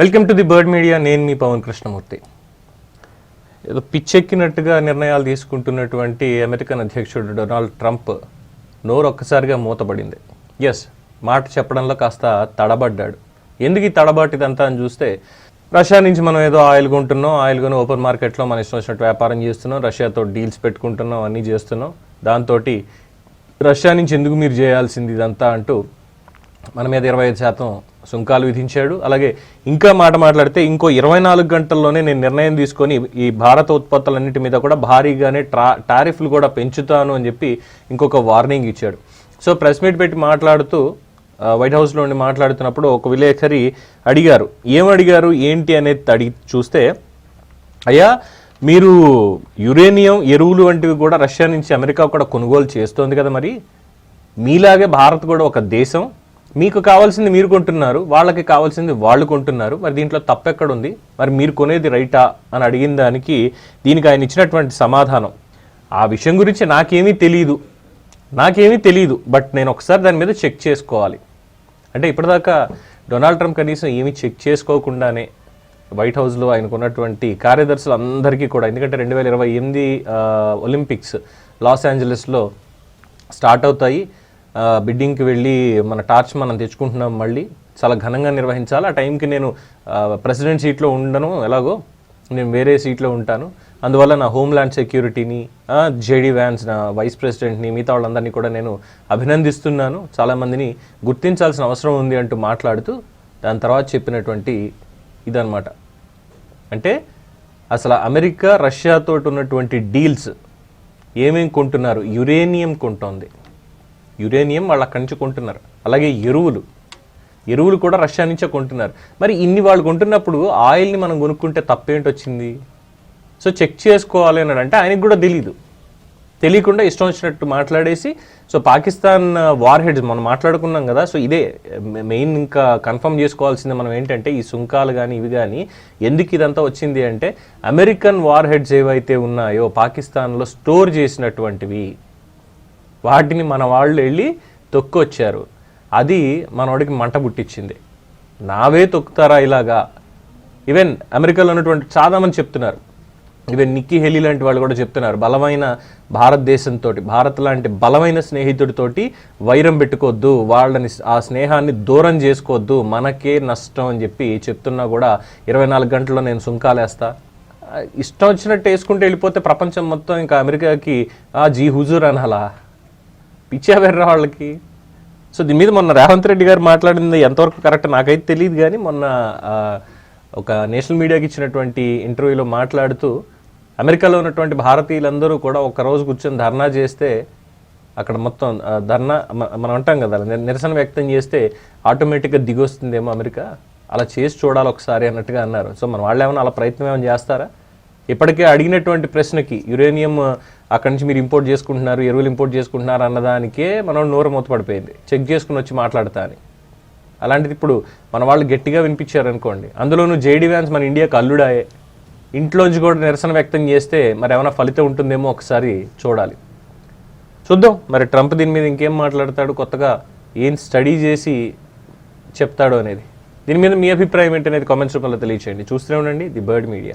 Welcome to the Bird Media నేను మీ పవన్ కృష్ణమూర్తి. ఏదో పిచ్చెక్కినట్టుగా నిర్ణయాలు తీసుకుంటున్నటువంటి అమెరికన్ అధ్యక్షుడు డొనాల్డ్ ట్రంప్ నోరు ఒక్కసారిగా మూతబడింది ఎస్ మాట చెప్పడంలో కాస్త తడబడ్డాడు. ఎందుకు ఈ తడబాటు ఇదంతా అని చూస్తే రష్యా నుంచి మనం ఏదో ఆయిల్ కొంటున్నాం ఆయిల్ కొని ఓపెన్ మార్కెట్లో మన ఇష్టం వచ్చినట్టు వ్యాపారం చేస్తున్నాం రష్యాతో డీల్స్ పెట్టుకుంటున్నాం అన్నీ చేస్తున్నాం. దాంతో రష్యా నుంచి ఎందుకు మీరు చేయాల్సింది ఇదంతా అంటూ మన మీద ఇరవై ఐదు శాతం సుంకాలు విధించాడు. అలాగే ఇంకా మాట మాట్లాడితే ఇంకో ఇరవై నాలుగు గంటల్లోనే నేను నిర్ణయం తీసుకొని ఈ భారత ఉత్పత్తులన్నిటి మీద కూడా భారీగానే ట్రా టారిఫ్లు కూడా పెంచుతాను అని చెప్పి ఇంకొక వార్నింగ్ ఇచ్చాడు. సో ప్రెస్ మీట్ పెట్టి మాట్లాడుతూ వైట్ హౌస్లో ఉండి మాట్లాడుతున్నప్పుడు ఒక విలేకరి అడిగారు. ఏం అడిగారు? ఏంటి అనేది అడిగి చూస్తే అయ్యా మీరు యురేనియం ఎరువులు వంటివి కూడా రష్యా నుంచి అమెరికా కూడా కొనుగోలు చేస్తోంది కదా మరి? మీలాగే భారత్ కూడా ఒక దేశం. మీకు కావాల్సింది మీరు కొంటున్నారు వాళ్ళకి కావాల్సింది వాళ్ళు కొంటున్నారు. మరి దీంట్లో తప్పెక్కడ ఉంది మరి మీరు కొనేది రైటా అని అడిగిన దానికి దీనికి ఆయన ఇచ్చినటువంటి సమాధానం. ఆ విషయం గురించి నాకేమీ తెలియదు నాకేమీ తెలియదు బట్ నేను ఒకసారి దాని మీద చెక్ చేసుకోవాలి. అంటే ఇప్పటిదాకా డొనాల్డ్ ట్రంప్ కనీసం ఏమీ చెక్ చేసుకోకుండానే వైట్ హౌస్లో ఆయనకు ఉన్నటువంటి కార్యదర్శులు అందరికీ కూడా ఎందుకంటే రెండు వేల ఇరవై ఎనిమిది ఒలింపిక్స్ లాస్ ఏంజలస్లో స్టార్ట్ అవుతాయి. బిడ్డింగ్కి వెళ్ళి మన టార్చ్ మనం తెచ్చుకుంటున్నాం మళ్ళీ చాలా ఘనంగా నిర్వహించాలి. ఆ టైంకి నేను ప్రెసిడెంట్ సీట్లో ఉండను ఎలాగో నేను వేరే సీట్లో ఉంటాను. అందువల్ల నా హోమ్ల్యాండ్ సెక్యూరిటీని జేడీ వ్యాన్స్ నా వైస్ ప్రెసిడెంట్ని మిగతా వాళ్ళందరినీ కూడా నేను అభినందిస్తున్నాను. చాలామందిని గుర్తించాల్సిన అవసరం ఉంది అంటూ మాట్లాడుతూ దాని తర్వాత చెప్పినటువంటి ఇదన్నమాట. అంటే అసలు అమెరికా రష్యాతో ఉన్నటువంటి డీల్స్ ఏమేమి కొంటున్నారు? యురేనియం కొంటోంది. యురేనియం వాళ్ళు అక్కడి నుంచి కొంటున్నారు. అలాగే ఎరువులు. ఎరువులు కూడా రష్యా నుంచే కొంటున్నారు. మరి ఇన్ని వాళ్ళు కొంటున్నప్పుడు ఆయిల్ని మనం కొనుక్కుంటే తప్పేంటి వచ్చింది? సో చెక్ చేసుకోవాలి అని అంటే ఆయనకు కూడా తెలియదు తెలియకుండా ఇష్టం వచ్చినట్టు మాట్లాడేసి సో పాకిస్తాన్ వార్ హెడ్స్ మనం మాట్లాడుకున్నాం కదా సో ఇదే మెయిన్ ఇంకా కన్ఫర్మ్ చేసుకోవాల్సింది మనం ఏంటంటే ఈ సుంకాలు కానీ ఇవి కానీ ఎందుకు ఇదంతా వచ్చింది అంటే అమెరికన్ వార్ హెడ్స్ ఏవైతే ఉన్నాయో పాకిస్తాన్లో స్టోర్ చేసినటువంటివి వాటిని మన వాళ్ళు వెళ్ళి తొక్కొచ్చారు. అది మనవాడికి మంట పుట్టించింది. నావే తొక్కుతారా ఇలాగా? ఈవెన్ అమెరికాలో ఉన్నటువంటి చాలామంది చెప్తున్నారు. ఈవెన్ నిక్కీ హెలీ లాంటి వాళ్ళు కూడా చెప్తున్నారు. బలమైన భారతదేశంతో భారత్ లాంటి బలమైన స్నేహితుడితోటి వైరం పెట్టుకోవద్దు వాళ్ళని ఆ స్నేహాన్ని దూరం చేసుకోవద్దు మనకే నష్టం అని చెప్పి చెప్తున్నా కూడా ఇరవై నాలుగు గంటల్లో నేను సుంకాలేస్తా. ఇష్టం వచ్చినట్టు వేసుకుంటూ వెళ్ళిపోతే ప్రపంచం మొత్తం ఇంకా అమెరికాకి ఆ జీ హుజూర్ అనాలా? పిచ్చా వెర్ర వాళ్ళకి. సో దీని మీద మొన్న రేవంత్ రెడ్డి గారు మాట్లాడింది ఎంతవరకు కరెక్ట్ నాకైతే తెలియదు కానీ మొన్న ఒక నేషనల్ మీడియాకి ఇచ్చినటువంటి ఇంటర్వ్యూలో మాట్లాడుతూ అమెరికాలో ఉన్నటువంటి భారతీయులందరూ కూడా ఒక రోజు కూర్చొని ధర్నా చేస్తే అక్కడ మొత్తం ధర్నా మనం అంటాం కదా నిరసన వ్యక్తం చేస్తే ఆటోమేటిక్గా దిగొస్తుందేమో అమెరికా. అలా చేసి చూడాలి ఒకసారి అన్నట్టుగా అన్నారు. సో మన వాళ్ళు ఏమైనా అలా ప్రయత్నం ఏమైనా చేస్తారా? ఇప్పటికే అడిగినటువంటి ప్రశ్నకి యురేనియం అక్కడి నుంచి మీరు ఇంపోర్ట్ చేసుకుంటున్నారు ఎరువులు ఇంపోర్ట్ చేసుకుంటున్నారు అన్నదానికే మనం నోరు మూతపడిపోయింది. చెక్ చేసుకుని వచ్చి మాట్లాడతా అని. అలాంటిది ఇప్పుడు మన వాళ్ళు గట్టిగా వినిపించారనుకోండి. అందులోనూ జేడీ వ్యాన్స్ మన ఇండియాకి అల్లుడాయే. ఇంట్లోంచి కూడా నిరసన వ్యక్తం చేస్తే మరి ఏమైనా ఫలితం ఉంటుందేమో ఒకసారి చూడాలి. చూద్దాం. మరి ట్రంప్ దీని మీద ఇంకేం మాట్లాడతాడు? కొత్తగా ఏం స్టడీ చేసి చెప్తాడు అనేది. దీని మీద మీ అభిప్రాయం ఏంటనేది కామెంట్స్ రూపంలో తెలియచేయండి. చూస్తూనే ఉండండి. The Bird Media.